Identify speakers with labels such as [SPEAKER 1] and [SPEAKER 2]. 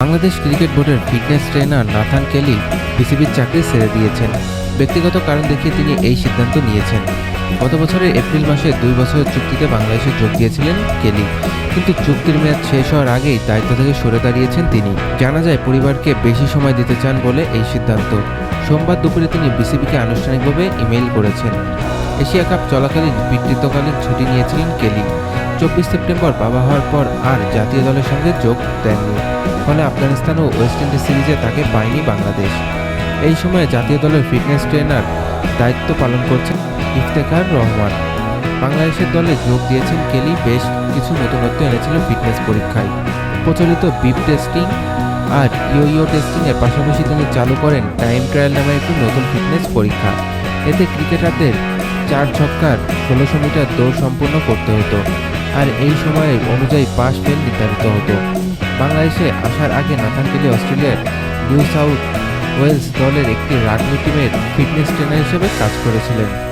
[SPEAKER 1] Bangladesh cricket বোর্ডের fitness trainer Nathan Kelly বিসিবির চাকরি ছেড়ে দিয়েছেন। ব্যক্তিগত কারণ দেখিয়ে তিনি এই সিদ্ধান্ত নিয়েছেন। গত বছরের এপ্রিল মাসে দুই বছরের চুক্তিতে বাংলাদেশে যোগ দিয়েছিলেন কেলি। কিন্তু চুক্তির মেয়াদ শেষ হওয়ার আগেই দায়িত্ব থেকে সরে দাঁড়িয়েছেন তিনি। জানা যায়, পরিবারকে বেশি সময় দিতে চান বলে এই সিদ্ধান্ত। সোমবার দুপুরে তিনি বিসিবিকে আনুষ্ঠানিকভাবে ইমেইল করেছেন। এশিয়া কাপ চলাকালীন পিতৃত্বকালীন ছুটি নিয়েছিলেন কেলি। চব্বিশ সেপ্টেম্বর বাবা হওয়ার পর আর জাতীয় দলের সঙ্গে যোগ দেননি। ফলে আফগানিস্তান ও ওয়েস্ট ইন্ডিজ সিরিজে তাকে পায়নি বাংলাদেশ। এই সময়ে জাতীয় দলের ফিটনেস ট্রেনার দায়িত্ব পালন করছেন ইফতেখার রহমান। বাংলাদেশের দলে যোগ দিয়েছেন কেলি, বেশ কিছু নতুনত্ব এনেছিল ফিটনেস পরীক্ষায়। প্রচলিত বিপ টেস্টিং আর ইও ইও টেস্টিংয়ের পাশাপাশি তিনি চালু করেন টাইম ট্রায়াল নামে একটি নতুন ফিটনেস পরীক্ষা। এতে ক্রিকেটারদের চার ছক্কার ষোলোশো মিটার দৌড় সম্পূর্ণ করতে হতো। আর এই সময়ে অনুযায়ী পাস ফেল নির্ধারিত হতো। বাংলাদেশে আসার আগে নাথান কেলি অস্ট্রেলিয়ার নিউ সাউথ ওয়েলস দলের একটি রাগবি টিমের ফিটনেস ট্রেনার হিসেবে কাজ করেছিলেন।